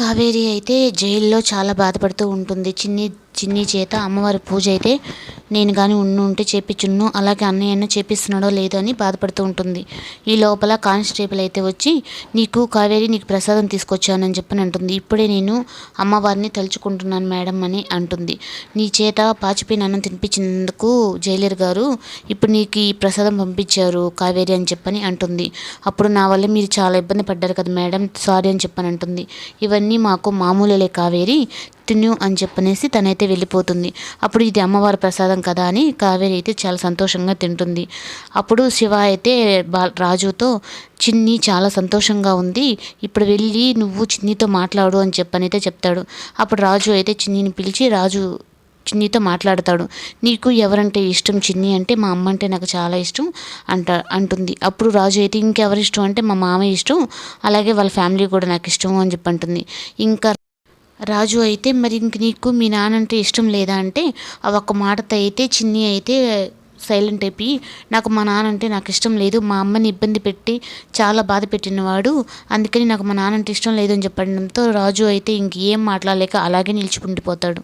కావేరి అయితే జైల్లో చాలా బాధపడుతూ ఉంటుంది. చిన్ని చిన్ని చేత అమ్మవారి పూజ అయితే నేను కానీ ఉండి ఉంటే చేపించును అలాగే అన్నయ్య చేపిస్తున్నాడో లేదో అని బాధపడుతూ ఉంటుంది. ఈ లోపల కానిస్టేబుల్ అయితే వచ్చి నీకు కావేరి నీకు ప్రసాదం తీసుకొచ్చానని చెప్పని అంటుంది. ఇప్పుడే నేను అమ్మవారిని తలుచుకుంటున్నాను మేడం అని అంటుంది. నీ చేత పాచిపోయిన అన్నం తినిపించినందుకు జైలర్ గారు ఇప్పుడు నీకు ఈ ప్రసాదం పంపించారు కావేరి అని చెప్పని అంటుంది. అప్పుడు నా వల్ల మీరు చాలా ఇబ్బంది పడ్డారు కదా మేడం సారీ అని చెప్పని అంటుంది. ఇవన్నీ మాకు మామూలులే కావేరి కంటిన్యూ అని చెప్పనేసి తనైతే వెళ్ళిపోతుంది. అప్పుడు ఇది అమ్మవారి ప్రసాదం కదా అని కావేరి అయితే చాలా సంతోషంగా తింటుంది. అప్పుడు శివ అయితే రాజుతో చిన్ని చాలా సంతోషంగా ఉంది. ఇప్పుడు వెళ్ళి నువ్వు చిన్నితో మాట్లాడు అని చెప్పనైతే చెప్తాడు. అప్పుడు రాజు అయితే చిన్నిని పిలిచి రాజు చిన్నితో మాట్లాడతాడు. నీకు ఎవరంటే ఇష్టం? చిన్ని అంటే మా అమ్మ అంటే నాకు చాలా ఇష్టం అంట అంటుంది. అప్పుడు రాజు అయితే ఇంకెవరి ఇష్టం అంటే మా మామ ఇష్టం. అలాగే వాళ్ళ ఫ్యామిలీ కూడా నాకు ఇష్టం అని చెప్పి అంటుంది ఇంకా రాజు అయితే మరి ఇంక నీకు మీ నాన్న అంటే ఇష్టం లేదా అంటే ఆ ఒక్క మాటతో అయితే చిన్ని అయితే సైలెంట్ అయిపోయి నాకు మా నాన్న అంటే నాకు ఇష్టం లేదు మా అమ్మని ఇబ్బంది పెట్టి చాలా బాధ పెట్టినవాడు అందుకని నాకు మా నాన్నంటే ఇష్టం లేదు అని చెప్పడంతో రాజు అయితే ఇంకేం మాట్లాడలేక అలాగే నిలిచిపుండిపోతాడు